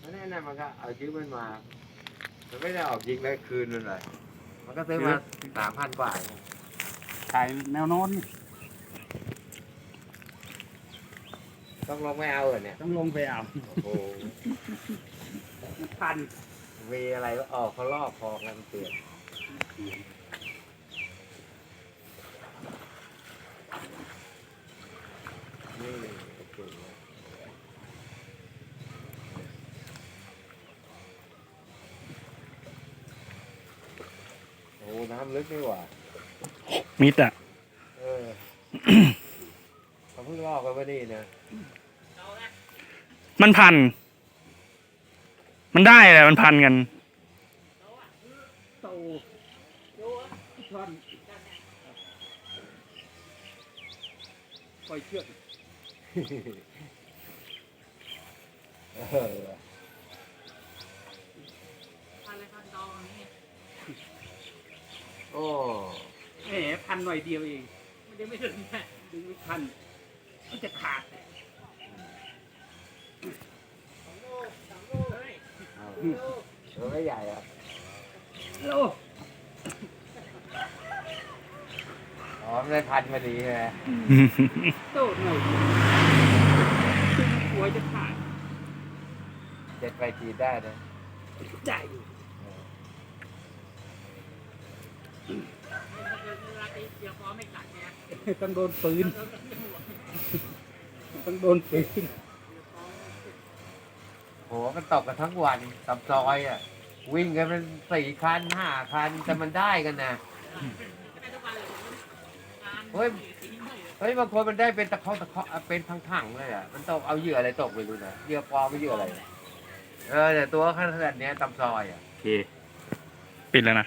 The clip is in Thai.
แล้วนั่นน่ะมันก็เอายืมมันมา มันไม่ได้ออกยิงแล้วคืนมันเลยมันก็ซื้อมาสามพันกว่าเนี่ยถ่ายแนวนอนนี่ต้องลงไม่เอาเหรอเนี่ย ต้องลงไปเอาโอ้โหพันเวอะไรก็ออกเขาลอกคอกันเตือนนี่โอเคโอ้ น้ำลึกนี่หว่า มิดอะ เออ เขาเพิ่งลอกกันมานี่นะมันพัน มันได้แหละมันพันกัน โตท่อนปล่อยเชือกเอออะไรพันดองนี่ โอ้แหมพันหน่อยเดียวเองมันจะไม่ถึงแค่ดึงไม่พันมันจะขาดเอาตัวไม่ใหญ่อะโลอ๋อไม่ได้พันพอดีใช่ไหมโตหน่อยเดียวดึงหัวจะขาดเจ็ดไปขีดได้นะใจอยู่ เวลา ตีเดียวพอไม่กัดเนี่ยต้องโดนปืน ต้องโดนปืนโหมันตกกันทั้งวันตับซอยอะ วิ่งกันเป็นสี่คันห้าคันแต่มันได้กันนะไม่ได้ทุกวันเลยงานเฮ้ยสีไม่เฮ้ยบางคนมันได้เป็นตะเคาะตะเคาะเป็นพังๆเลยอะมันตกเอาเหยื่ออะไรตกไปดูนะเหยื่อปลอมไม่เหยื่ออะไรเออแต่ตัวขนาดเนี้ยตำซอยอะโอเคปิดแล้วนะ